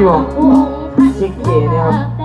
อยู่ชิคกี้เนี่ครับ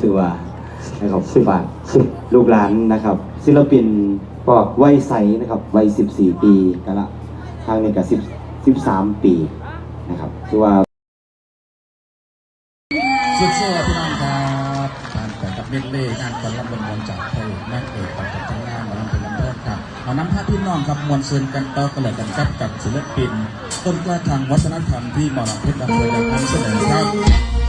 ถือว่านะครับฝาลูกหลานนะครับ ศิลปินก็วัยใสนะครับวัย 14 ปีกันละทางนี้กับ 10 13 ปีนะครับถือว่าสุดโซ่พี่น้องครับทานแต่กับเล่เล่งานก่อนรับบนบอลจากไทยนักเอกกับทั้งงานหมอลำเป็นลำเลิศครับเอาน้ำผ้าพี่น้องครับมวลซืนกันต่อกันเลยกันครับกับศิลปิน ต้นกล้าทางวัฒนธรรมที่มอลำเพชรลำเพลินได้นำเสนอครับ